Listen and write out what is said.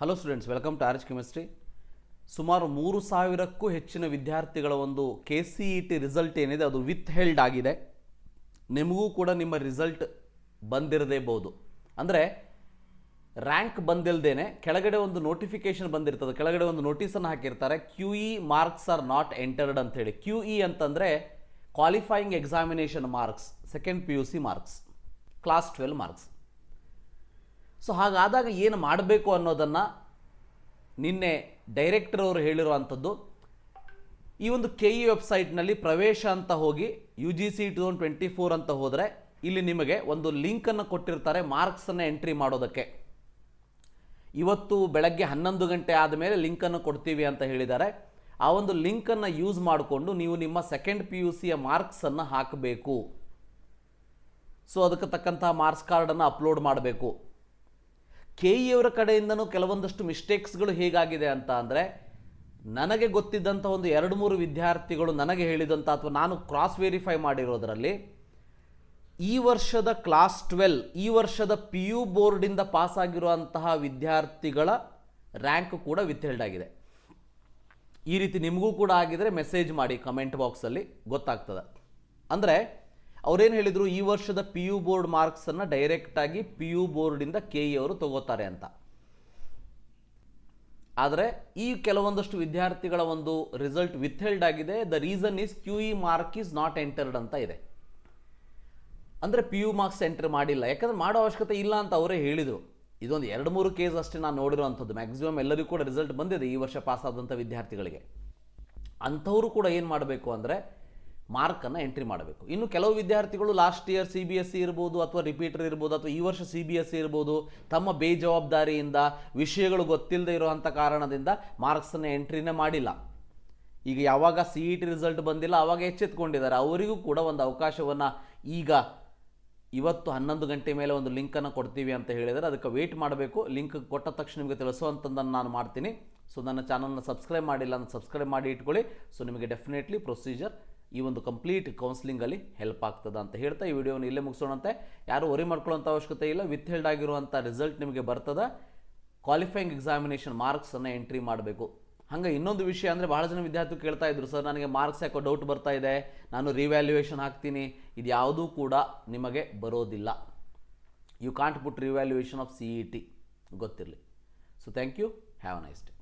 Hello students welcome to arch chemistry ಸುಮಾರು ಮೂರು ಸಾವಿರಕ್ಕೂ ಹೆಚ್ಚಿನ ವಿದ್ಯಾರ್ಥಿಗಳ ಒಂದು K C E T result ಏನಿದೆ, ಅದು ವಿತ್ ಹೆಲ್ಡ್ ಆಗಿದೆ. ನಿಮಗೂ ಕೂಡ ನಿಮ್ಮ ರಿಸಲ್ಟ್ ಬಂದಿರದೇ ಬಹುದು ಅಂದರೆ ರ್ಯಾಂಕ್ ಬಂದಿಲ್ದೇನೆ, ಕೆಳಗಡೆ ಒಂದು ನೋಟಿಫಿಕೇಶನ್ ಬಂದಿರ್ತದೆ. ಕೆಳಗಡೆ ಒಂದು ನೋಟಿಸನ್ನು ಹಾಕಿರ್ತಾರೆ Q E marks are not entered ಅಂತ ಹೇಳಿ ಕ್ಯೂ ಇ ಅಂತಂದರೆ qualifying examination marks second P U C marks class twelve marks so ಹಾಗಾದಾಗ ಏನು ಮಾಡಬೇಕು ಅನ್ನೋದನ್ನು ನಿನ್ನೆ ಡೈರೆಕ್ಟರ್ ಅವರು ಹೇಳಿರುವಂಥದ್ದು. ಈ ಒಂದು ಕೆ ಇ ವೆಬ್ಸೈಟ್ನಲ್ಲಿ ಪ್ರವೇಶ ಅಂತ ಹೋಗಿ U G C two thousand twenty four ಅಂತ ಹೋದರೆ ಇಲ್ಲಿ ನಿಮಗೆ ಒಂದು ಲಿಂಕನ್ನು ಕೊಟ್ಟಿರ್ತಾರೆ ಮಾರ್ಕ್ಸನ್ನು ಎಂಟ್ರಿ ಮಾಡೋದಕ್ಕೆ. ಇವತ್ತು ಬೆಳಗ್ಗೆ ಹನ್ನೊಂದು ಗಂಟೆ ಆದಮೇಲೆ ಲಿಂಕನ್ನು ಕೊಡ್ತೀವಿ ಅಂತ ಹೇಳಿದ್ದಾರೆ. ಆ ಒಂದು ಲಿಂಕನ್ನು ಯೂಸ್ ಮಾಡಿಕೊಂಡು ನೀವು ನಿಮ್ಮ ಸೆಕೆಂಡ್ ಪಿ ಯು ಸಿಯ ಮಾರ್ಕ್ಸನ್ನು ಹಾಕಬೇಕು. ಸೊ ಅದಕ್ಕೆ ತಕ್ಕಂತಹ ಮಾರ್ಕ್ಸ್ ಕಾರ್ಡನ್ನು ಅಪ್ಲೋಡ್ ಮಾಡಬೇಕು. ಕೆ ಇ ಅವರ ಕಡೆಯಿಂದನೂ ಕೆಲವೊಂದಷ್ಟು ಮಿಸ್ಟೇಕ್ಸ್ಗಳು ಹೇಗಾಗಿದೆ ಅಂತ ಅಂದರೆ, ನನಗೆ ಗೊತ್ತಿದ್ದಂಥ ಒಂದು ಎರಡು ಮೂರು ವಿದ್ಯಾರ್ಥಿಗಳು ನನಗೆ ಹೇಳಿದಂಥ ಅಥವಾ ನಾನು ಕ್ರಾಸ್ ವೆರಿಫೈ ಮಾಡಿರೋದರಲ್ಲಿ, ಈ ವರ್ಷದ ಕ್ಲಾಸ್ ಟ್ವೆಲ್ ಈ ವರ್ಷದ ಪಿ ಯು ಬೋರ್ಡಿಂದ ಪಾಸ್ ಆಗಿರುವಂತಹ ವಿದ್ಯಾರ್ಥಿಗಳ ರ್ಯಾಂಕ್ ಕೂಡ ವಿಥೆಲ್ಡ್ ಆಗಿದೆ. ಈ ರೀತಿ ನಿಮಗೂ ಕೂಡ ಆಗಿದರೆ ಮೆಸೇಜ್ ಮಾಡಿ ಕಮೆಂಟ್ ಬಾಕ್ಸಲ್ಲಿ ಗೊತ್ತಾಗ್ತದೆ. ಅಂದರೆ ಅವ್ರೇನು ಹೇಳಿದರು, ಈ ವರ್ಷದ ಪಿ ಯು ಬೋರ್ಡ್ ಮಾರ್ಕ್ಸನ್ನು ಡೈರೆಕ್ಟಾಗಿ ಪಿ ಯು ಬೋರ್ಡಿಂದ ಕೆ ಇ ಅವರು ತಗೋತಾರೆ ಅಂತ. ಆದರೆ ಈ ಕೆಲವೊಂದಷ್ಟು ವಿದ್ಯಾರ್ಥಿಗಳ ಒಂದು ರಿಸಲ್ಟ್ ವಿತ್ಹೆಲ್ಡ್ ಆಗಿದೆ. The reason is Q E mark is not entered ಅಂತ ಇದೆ. ಅಂದರೆ ಪಿ ಯು ಮಾರ್ಕ್ಸ್ ಎಂಟರ್ ಮಾಡಿಲ್ಲ. ಯಾಕಂದ್ರೆ ಮಾಡೋ ಅವಶ್ಯಕತೆ ಇಲ್ಲ ಅಂತ ಅವರೇ ಹೇಳಿದರು. ಇದೊಂದು ಎರಡು ಮೂರು ಕೇಸ್ ಅಷ್ಟೇ ನಾನು ನೋಡಿರುವಂಥದ್ದು. ಮ್ಯಾಕ್ಸಿಮಮ್ ಎಲ್ಲರಿಗೂ ಕೂಡ ರಿಸಲ್ಟ್ ಬಂದಿದೆ ಈ ವರ್ಷ ಪಾಸ್ ಆದಂಥ ವಿದ್ಯಾರ್ಥಿಗಳಿಗೆ. ಅಂಥವರು ಕೂಡ ಏನು ಮಾಡಬೇಕು ಅಂದರೆ ಮಾರ್ಕನ್ನು ಎಂಟ್ರಿ ಮಾಡಬೇಕು. ಇನ್ನು ಕೆಲವು ವಿದ್ಯಾರ್ಥಿಗಳು last year C B S C ಇರ್ಬೋದು ಅಥವಾ ರಿಪೀಟರ್ ಇರ್ಬೋದು ಅಥವಾ ಈ ವರ್ಷ ಸಿ ಬಿ ಎಸ್ ಸಿ ಇರ್ಬೋದು, ತಮ್ಮ ಬೇಜವಾಬ್ದಾರಿಯಿಂದ ವಿಷಯಗಳು ಗೊತ್ತಿಲ್ಲದೆ ಇರುವಂಥ ಕಾರಣದಿಂದ ಮಾರ್ಕ್ಸನ್ನು ಎಂಟ್ರಿನೇ ಮಾಡಿಲ್ಲ. ಈಗ ಯಾವಾಗ ಸಿ ಇ ಟಿ ರಿಸಲ್ಟ್ ಬಂದಿಲ್ಲ ಆವಾಗ ಎಚ್ಚೆತ್ಕೊಂಡಿದ್ದಾರೆ. ಅವರಿಗೂ ಕೂಡ ಒಂದು ಅವಕಾಶವನ್ನು ಈಗ ಇವತ್ತು ಹನ್ನೊಂದು ಗಂಟೆ ಮೇಲೆ ಒಂದು ಲಿಂಕನ್ನು ಕೊಡ್ತೀವಿ ಅಂತ ಹೇಳಿದರೆ ಅದಕ್ಕೆ ವೆಯ್ಟ್ ಮಾಡಬೇಕು. ಲಿಂಕ್ ಕೊಟ್ಟ ತಕ್ಷಣ ನಿಮಗೆ ತಿಳಿಸುವಂಥದ್ದನ್ನು ನಾನು ಮಾಡ್ತೀನಿ. ಸೊ ನನ್ನ ಚಾನಲ್ನ ಸಬ್ಸ್ಕ್ರೈಬ್ ಮಾಡಿಲ್ಲ ಅಂತ ಸಬ್ಸ್ಕ್ರೈಬ್ ಮಾಡಿ ಇಟ್ಕೊಳ್ಳಿ. ಸೊ ನಿಮಗೆ ಡೆಫಿನೆಟ್ಲಿ ಪ್ರೊಸೀಜರ್ ಈ ಒಂದು ಕಂಪ್ಲೀಟ್ ಕೌನ್ಸಿಲಿಂಗಲ್ಲಿ ಹೆಲ್ಪ್ ಆಗ್ತದೆ ಅಂತ ಹೇಳ್ತಾ ಈ ವಿಡಿಯೋನ ಇಲ್ಲೇ ಮುಗಿಸೋಣಂತೆ. ಯಾರು ವರಿ ಮಾಡ್ಕೊಳ್ಳೋಂಥ ಅವಶ್ಯಕತೆ ಇಲ್ಲ. ವಿತ್ ಹೆಲ್ಡ್ ಆಗಿರುವಂಥ ರಿಸಲ್ಟ್ ನಿಮಗೆ ಬರ್ತದೆ. ಕ್ವಾಲಿಫೈಯಿಂಗ್ ಎಕ್ಸಾಮಿನೇಷನ್ ಮಾರ್ಕ್ಸನ್ನು ಎಂಟ್ರಿ ಮಾಡಬೇಕು. ಹಂಗೆ ಇನ್ನೊಂದು ವಿಷಯ ಅಂದರೆ ಭಾಳ ಜನ ವಿದ್ಯಾರ್ಥಿಗಳು ಕೇಳ್ತಾ ಇದ್ರು, ಸರ್, ನನಗೆ ಮಾರ್ಕ್ಸ್ ಯಾಕೋ ಡೌಟ್ ಬರ್ತಾ ಇದೆ. ನಾನು ರಿವ್ಯಾಲ್ಯೂಯೇಷನ್ ಹಾಕ್ತೀನಿ. ಇದು ಯಾವುದೂ ಕೂಡ ನಿಮಗೆ ಬರೋದಿಲ್ಲ. You can't put revaluation of C E T ಗೊತ್ತಿರಲಿ. So thank you have a nice day